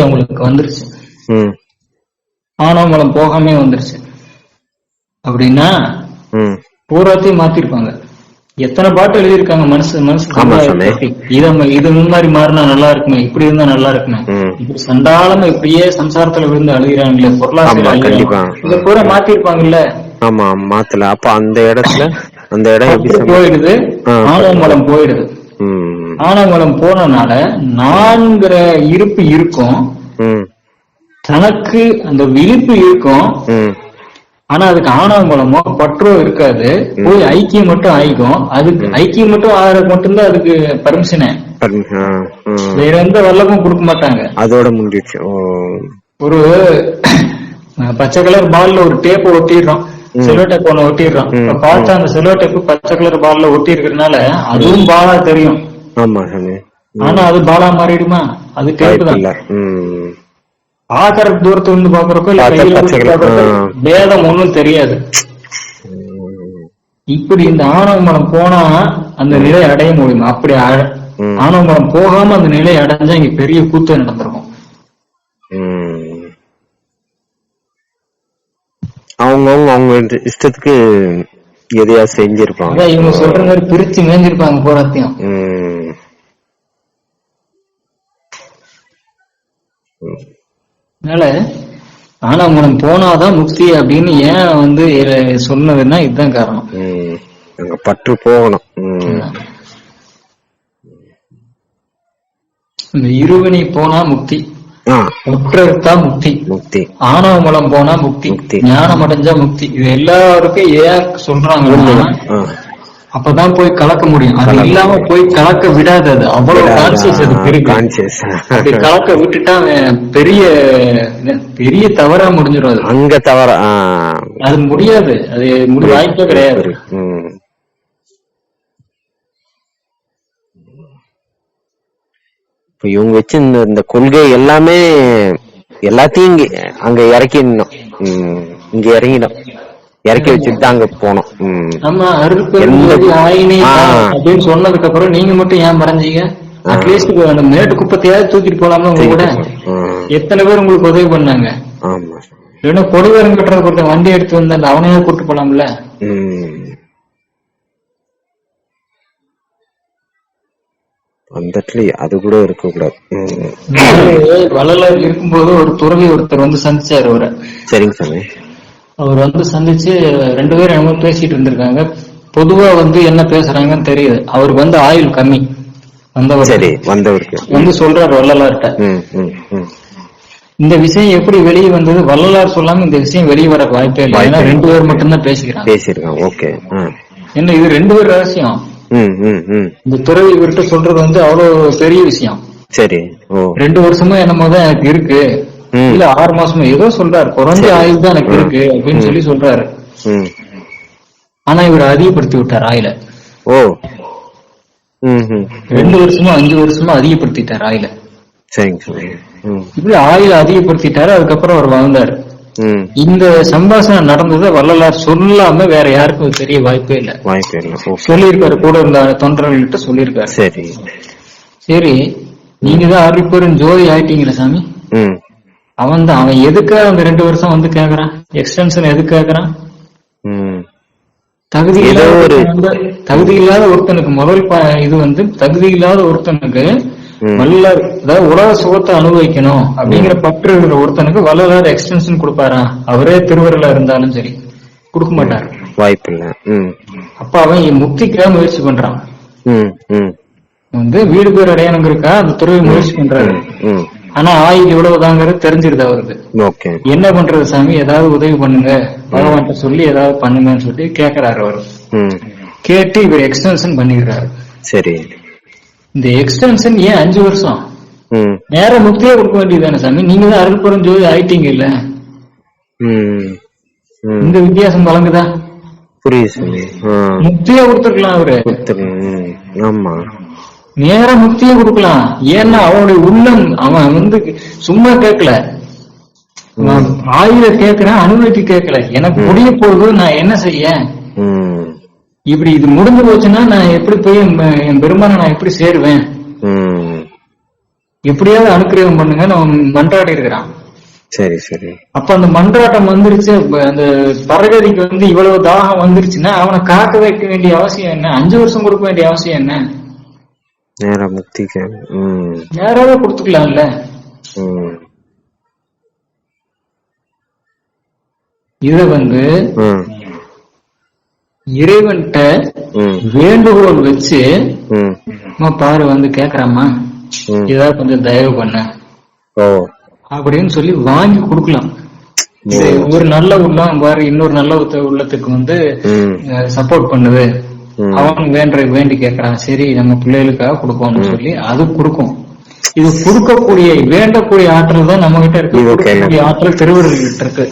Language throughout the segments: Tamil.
அவங்களுக்கு வந்துருச்சு. ம். ஆணவமலம் போகாமே வந்துருச்சு. அப்படின்னா பூராத்தையும் மாத்திருப்பாங்க. எத்தனை பாட்டு எழுதியிருக்காங்க மனசு மனசு. இத இது மாதிரி மாறினா நல்லா இருக்குமே இப்படி இருந்தா நல்லா இருக்குமே. இப்படி சண்டாளமா இப்படியே சம்சாரத்துல விழுந்து அழுகிறாங்களே ஆமா, பொருளாதார கண்டிப்பா. இத பூரா மாத்திருப்பாங்கல்ல. ஆமா மாத்தல. அப்ப அந்த இடத்துல அந்த இடம் போயிடுது. ஆ, ஆணவமலம் போயிடுது. ம் ஆணவமலம் போனனால நான்கிற இருப்பு இருக்கும். தனக்கு அந்த விழிப்பு இருக்கும். ஆனா அதுக்கு ஆணவ மூலமோ பற்றோ இருக்காது. போய் ஐக்கியம் மட்டும் ஆயிக்கும் அதுக்கு ஐக்கியம் மட்டும் ஆகிறதுக்கு மட்டும்தான் அதுக்கு பர்மிஷனே. வேற எந்த வல்லமும் கொடுக்க மாட்டாங்க. அதோட முடிஞ்சிச்சு ஒரு பச்சை கலர் பால்ல ஒரு டேப் ஒட்டிடுறோம். செலோ டேப் ஒண்ணு ஒட்டிடுறோம். பார்த்தா அந்த செலோ டேப் பச்சை கலர் பால்ல ஒட்டி இருக்கிறதுனால அதுவும் பாலா தெரியும். ஆமா சாமி. ஆனா அது பாலா மாறிடுமா? அது டேப் வாய்ப்பு தான் இல்ல. ம். பாக்குற தூரத்துல இருந்து பாக்குறப்போ இல்ல. வேதம் ஒண்ணும் தெரியாது. இப்படி இந்த ஆணவ போனா அந்த நிலை அடைய முடியும்? அப்படி. ஆணவ போகாம அந்த நிலை அடைஞ்சா இங்க பெரிய கூத்து நடந்திருக்கும். ம். அவங்கவங்க அவங்க இஷ்ட- இஷ்டத்துக்கு எதையா செஞ்சிருப்பாங்க. இவங்க சொல்ற மாதிரி பிரிச்சு மேஞ்சிருப்பாங்க போராத்தையும் அதனால ஆணவ மலம் போனாதான் முக்தி அப்படின்னு ஏன் வந்து சொன்னதுன்னா இதுதான் காரணம். அங்க பற்று போகணும். இந்த இருவினை போனா முக்தி ஆ ஒற்றறுத்தா முக்தி முக்தி ஆணவ மலம் போனா முக்தி. ஞானம் அடைஞ்சா முக்தி இது எல்லாருக்கும் ஏன் சொல்றாங்கன்னா ஆ. அப்பதான் போய் கலக்க முடியும். அது இல்லாம போய் கலக்க விடாது. அது அவ்வளவு கான்சியஸ் அதுக்கு இருக்கு கலக்க விட்டுட்டா அவன் பெரிய பெரிய தவறா முடிஞ்சிடும் அது. அங்க தவற. அது முடியாது. அது முடி வாய்ப்பே கிடையாது. இப்ப இவங்க வச்சு இந்த கொள்கை எல்லாமே எல்லாத்தையும் இங்க அங்க இறக்கிடணும். இங்க இறங்கிடும். இறக்கி வச்சுட்டு தான் அங்க போனோம். நம்ம. அப்படின்னு சொன்னதுக்கு அப்புறம் நீங்க மட்டும் ஏன் மறைஞ்சீங்க? அட்லீஸ்ட் அந்த மேட்டு குப்பத்தையாவது தூக்கிட்டு போலாமா உங்க கூட. எத்தனை பேர் உங்களுக்கு உதவி பண்ணாங்க? இல்லைன்னா கொடிவரம் கட்டுறது ஒருத்தன் வண்டி எடுத்து வந்த அந்த அவனையாவது கூட்டு போலாம்ல. அந்த இடத்துல அது கூட இருக்க கூடாது. வள்ளலார் இருக்கும்போது ஒரு துறவி ஒருத்தர் வந்து சந்திச்சாரு அவரை. சரிங்க சாமி. அவர் வந்து சந்திச்சு ரெண்டு பேரும் என்னமோ பேசிட்டு இருந்திருக்காங்க. பொதுவா வந்து என்ன பேசுறாங்கன்னு தெரியுது. அவருக்கு வந்து ஆயுள் கம்மி. வந்தவர். சரி வந்தவருக்கு. வந்து சொல்றாரு ம். இந்த விஷயம் எப்படி வெளியே வந்தது? வள்ளலார் சொல்லாம இந்த விஷயம் வெளியே வர வாய்ப்பே இல்லை. ஏன்னா ரெண்டு பேர் மட்டும்தான் பேசிக்கிறாங்க. பேசியிருக்காங்க. ஓகே. என்ன இது ரெண்டு பேர் ரகசியம். இந்த துறவி இவர்கிட்ட சொல்றது வந்து அவ்வளவு பெரிய விஷயம். சரி. ரெண்டு வருஷமா என்னமோ தான் எனக்கு இருக்கு. இல்ல ஆறு மாசமா ஏதோ சொல்றாரு. குறைஞ்ச ஆயுள் தான் எனக்கு இருக்கு அப்படின்னு சொல்லி சொல்றாரு. ஆனா இவர் அதிகப்படுத்தி விட்டார் ஆயில. ஓ. ரெண்டு வருஷமா அஞ்சு வருஷமா அதிகப்படுத்திட்டார் ஆயில. இப்படி ஆயில அதிகப்படுத்திட்டாரு அதுக்கப்புறம் அவர் வாழ்ந்தாரு. இந்த சம்பாஷணம் நடந்ததை வள்ளலார் சொல்லாம வேற யாருக்கும் தெரிய வாய்ப்பே இல்ல. வாய்ப்பு இல்லை. ஓகே சொல்லியிருக்காரு கூட இருந்த தொண்டர்கள்கிட்ட சொல்லியிருக்காரு. சரி. சரி நீங்க தான் அருள்பெரும் ஜோதி ஆயிட்டீங்களா சாமி. அவன் தான். அவன் எதுக்காக அந்த ரெண்டு வருஷம் வந்து கேக்குறான்? எக்ஸ்டென்ஷன் எதுக்கு கேக்குறான்? தகுதி இல்லாத தகுதி இல்லாத ஒருத்தனுக்கு முதல் இது வந்து தகுதி இல்லாத ஒருத்தனுக்கு. வள்ளலார் அதாவது உலக சுகத்தை அனுபவிக்கணும் அப்படிங்கிற பற்று இருக்கிற ஒருத்தனுக்கு வள்ளலார் எக்ஸ்டென்ஷன் கொடுப்பாரா அவரே திருவருளா இருந்தாலும் சரி. கொடுக்க மாட்டார். வாய்ப்பு இல்லை அப்ப அவன் முக்திக்காக முயற்சி பண்றான். வந்து வீடு பேர் அடையணுங்கிறக்கா அந்த துறவி முயற்சி பண்றாரு. ஆனா ஆயுள் இவ்வளவுதாங்கிறது தெரிஞ்சிருது அவருக்கு. என்ன பண்றது சாமி? ஏதாவது உதவி பண்ணுங்க. பகவான்கிட்ட சொல்லி ஏதாவது பண்ணுங்கன்னு சொல்லி கேக்குறாரு அவரு. கேட்டு இவர் எக்ஸ்டென்ஷன் பண்ணிடுறாரு சரி. இந்த எக்ஸ்டென்ஷன் ஏன் அஞ்சு வருஷம்? நேர முக்தியே கொடுக்க வேண்டியதுதானே சாமி? நீங்க தான் அருள்புறம் ஜோதி ஆயிட்டீங்க இல்ல? இந்த வித்தியாசம் வழங்குதா? புரியுது முக்தியே கொடுத்துருக்கலாம் அவரு. ஆமா. நேர முக்தியே கொடுக்கலாம். ஏன்னா அவனுடைய உள்ளம் அவன் வந்து சும்மா கேட்கல. அவன் ஆயுத கேட்கிறான் அனுமதி கேட்கல. எனக்கு முடிய போகுது நான் என்ன செய்ய இப்படி இது முடிஞ்சு போச்சுன்னா நான் எப்படி போய் என் பெருமானை நான் எப்படி சேருவேன்? எப்படியாவது அனுக்கிரகம் பண்ணுங்கன்னு அவன் மன்றாடி இருக்கிறான். சரி சரி. அப்ப அந்த மன்றாட்டம் வந்துருச்சு அந்த பரகதிக்கு வந்து இவ்வளவு தாகம் வந்துருச்சுன்னா அவனை காக்க வைக்க வேண்டிய அவசியம் என்ன? அஞ்சு வருஷம் கொடுக்க வேண்டிய அவசியம் என்ன? நேரா முக்திக்கு ம். யாராவது கொடுத்துக்கலாம்ல. ம். இத வந்து ம். இறைவன்கிட்ட ம். வேண்டுகோள் வச்சு ம். அம்மா பாரு வந்து கேக்குறாம்மா. ம். ஏதாவது கொஞ்சம் தயவு பண்ண. அப்படின்னு சொல்லி வாங்கி கொடுக்கலாம். ஒரு நல்ல உள்ளம் பாரு இன்னொரு நல்ல உள்ளத்துக்கு வந்து ம். சப்போர்ட் பண்ணுது. ம். அவன் வேண்ட வேண்டி கேக்குறான் சரி நம்ம பிள்ளைகளுக்காக கொடுப்போம்னு சொல்லி அது கொடுக்கும். இது கொடுக்கக்கூடிய வேண்டக்கூடிய ஆற்றல் தான் நம்ம கிட்ட இருக்கு. ஆற்றல் திருவருள் கிட்ட இருக்கு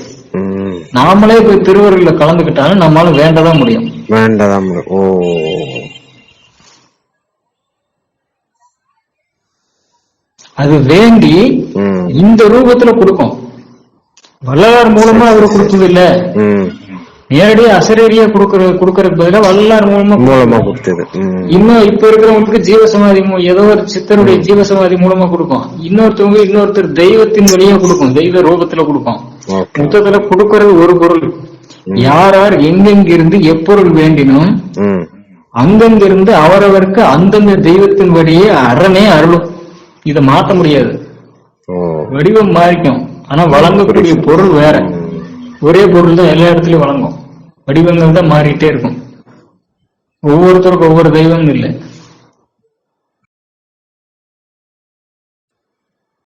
நாமளே போய் திருவருள்ல கலந்துக்கிட்டாலும் நம்மளால வேண்டதான் முடியும். வேண்டதான் ஓ. அது வேண்டி இந்த ரூபத்துல கொடுக்கும். வள்ளலார் மூலமா அவர் கொடுத்தது இல்ல. நேரடியா அசரீரியா கொடுக்கற கொடுக்கறதுக்கு பதிலா வள்ளலார் மூலமா மூலமா கொடுத்தது. இன்னும் இப்ப இருக்கிறவங்களுக்கு ஜீவசமாதி ஏதோ ஒரு சித்தருடைய ஜீவசமாதி மூலமா கொடுக்கும். இன்னொருத்தவங்க இன்னொருத்தர் தெய்வத்தின் வழியா கொடுக்கும். தெய்வ ரூபத்துல கொடுக்கும். மொத்தத்துல கொடுக்கறது ஒரு பொருள். யார் யார் எங்கெங்கிருந்து எப்பொருள் வேண்டினும் அங்கங்கிருந்து அவரவருக்கு அந்தந்த தெய்வத்தின் வழியே அரணே அருளும். இத மாத்த முடியாது. வடிவம் மாறிக்கும். ஆனா வழங்கக்கூடிய பொருள் வேற. ஒரே பொருள் தான் எல்லா இடத்துலயும் வழங்கும். வடிவங்கள் தான் மாறிட்டே இருக்கும். ஒவ்வொருத்தருக்கும் ஒவ்வொரு தெய்வம் இல்லை.